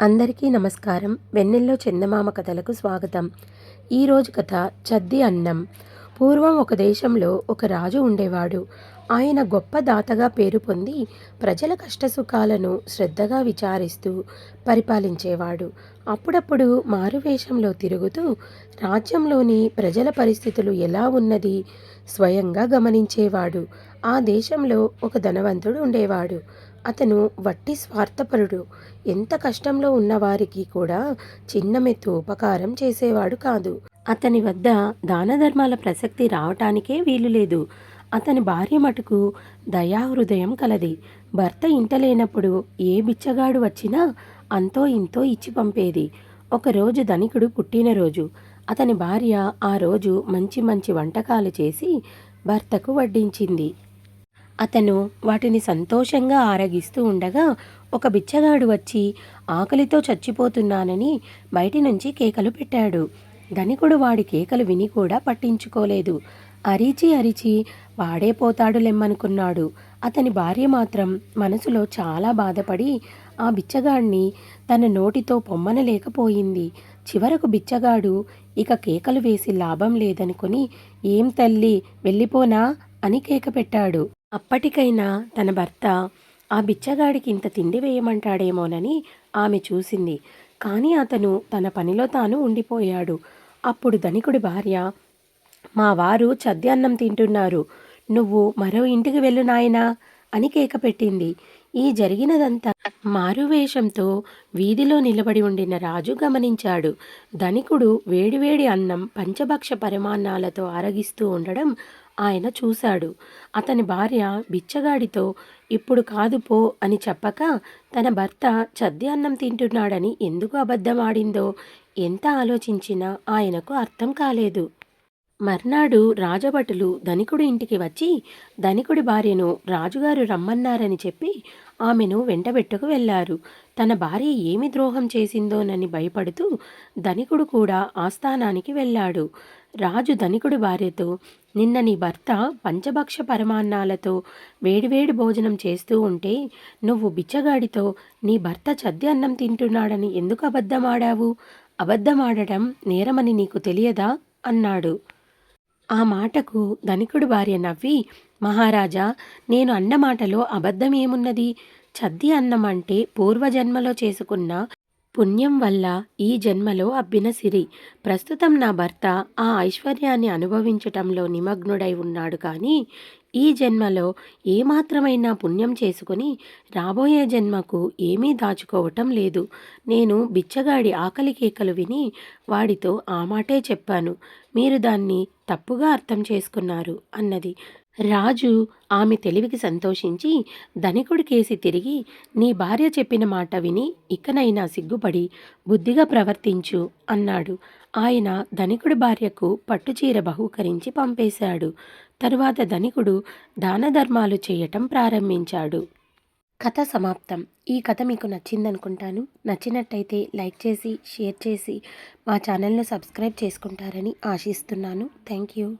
అందరికీ నమస్కారం. వెన్నెల్లో చందమామ కథలకు స్వాగతం. ఈరోజు కథ చద్ది అన్నం. పూర్వం ఒక దేశంలో ఒక రాజు ఉండేవాడు. ఆయన గొప్ప దాతగా పేరు పొంది ప్రజల కష్టసుఖాలను శ్రద్ధగా విచారిస్తూ పరిపాలించేవాడు. అప్పుడప్పుడు మారువేషంలో తిరుగుతూ రాజ్యంలోని ప్రజల పరిస్థితులు ఎలా ఉన్నది స్వయంగా గమనించేవాడు. ఆ దేశంలో ఒక ధనవంతుడు ఉండేవాడు. అతను వట్టి స్వార్థపరుడు. ఎంత కష్టంలో ఉన్నవారికి కూడా చిన్న మెత్తు ఉపకారం చేసేవాడు కాదు. అతని వద్ద దాన ధర్మాల ప్రసక్తి రావటానికే వీలు లేదు. అతని భార్య మటుకు దయాహృదయం కలది. భర్త ఇంటలేనప్పుడు ఏ బిచ్చగాడు వచ్చినా అంతో ఇంతో ఇచ్చి పంపేది. ఒకరోజు ధనికుడు పుట్టినరోజు. అతని భార్య ఆ రోజు మంచి మంచి వంటకాలు చేసి భర్తకు వడ్డించింది. అతను వాటిని సంతోషంగా ఆరగిస్తూ ఉండగా ఒక బిచ్చగాడు వచ్చి ఆకలితో చచ్చిపోతున్నానని బయటి నుంచి కేకలు పెట్టాడు. ధనికుడు వాడి కేకలు విని కూడా పట్టించుకోలేదు. అరిచి అరిచి వాడే పోతాడు లెమ్మనుకున్నాడు అతని భార్య మాత్రం మనసులో చాలా బాధపడి ఆ బిచ్చగాడిని తన నోటితో పొమ్మనలేకపోయింది. చివరకు బిచ్చగాడు ఇక కేకలు వేసి లాభం లేదనుకుని ఏం తల్లి వెళ్ళిపోనా? అని కేక పెట్టాడు. అప్పటికైనా తన భర్త ఆ బిచ్చగాడికి ఇంత తిండి వేయమంటాడేమోనని ఆమె చూసింది. కానీ అతను తన పనిలో తాను ఉండిపోయాడు. అప్పుడు ధనికుడి భార్య మా వారు చద్యాన్నం తింటున్నారు. నువ్వు మరో ఇంటికి వెళ్ళు నాయనా అని కేక పెట్టింది. ఈ జరిగినదంతా మారువేషంతో వీధిలో నిలబడి ఉండిన రాజు గమనించాడు. ధనికుడు వేడివేడి అన్నం పంచభక్ష పరిమాణాలతో ఆరగిస్తూ ఉండడం ఆయన చూశాడు. అతని భార్య బిచ్చగాడితో ఇప్పుడు కాదు పో అని చెప్పక తన భర్త చద్యాన్నం తింటున్నాడని ఎందుకు అబద్ధమాడిందో ఎంత ఆలోచించినా ఆయనకు అర్థం కాలేదు. మర్నాడు రాజభటులు ధనికుడి ఇంటికి వచ్చి ధనికుడి భార్యను రాజుగారు రమ్మన్నారని చెప్పి ఆమెను వెంటబెట్టుకు వెళ్ళారు. తన భార్య ఏమి ద్రోహం చేసిందోనని భయపడుతూ ధనికుడు కూడా ఆస్థానానికి వెళ్ళాడు. రాజు ధనికుడి భార్యతో నిన్న నీ భర్త పంచభక్ష పరమాన్నాలతో వేడివేడి భోజనం చేస్తూ ఉంటే నువ్వు బిచ్చగాడితో నీ భర్త చద్ది అన్నం తింటున్నాడని ఎందుకు అబద్ధమాడావు? అబద్ధమాడటం నేరమని నీకు తెలియదా? అన్నాడు. ఆ మాటకు ధనికుడు భార్య నవ్వి మహారాజా నేను అన్నమాటలో అబద్ధమేమున్నది? చద్ది అన్నం అంటే పూర్వజన్మలో చేసుకున్న పుణ్యం వల్ల ఈ జన్మలో అబ్బిన సిరి. ప్రస్తుతం నా భర్త ఆ ఐశ్వర్యాన్ని అనుభవించటంలో నిమగ్నుడై ఉన్నాడు కానీ ఈ జన్మలో ఏమాత్రమైనా పుణ్యం చేసుకుని రాబోయే జన్మకు ఏమీ దాచుకోవటం లేదు. నేను బిచ్చగాడి ఆకలి కేకలు విని వాడితో ఆ మాటే చెప్పాను. మీరు దాన్ని తప్పుగా అర్థం చేసుకున్నారు అన్నది. రాజు ఆమె తెలివికి సంతోషించి ధనికుడి కేసి తిరిగి నీ భార్య చెప్పిన మాట విని ఇకనైనా సిగ్గుపడి బుద్ధిగా ప్రవర్తించు అన్నాడు. ఆయన ధనికుడి భార్యకు పట్టుచీర బహూకరించి పంపేశాడు. తరువాత ధనికుడు దాన ధర్మాలు చేయటం ప్రారంభించాడు. కథ సమాప్తం. ఈ కథ మీకు నచ్చిందనుకుంటాను. నచ్చినట్టయితే లైక్ చేసి షేర్ చేసి మా ఛానల్ను సబ్స్క్రైబ్ చేసుకుంటారని ఆశిస్తున్నాను. Thank you.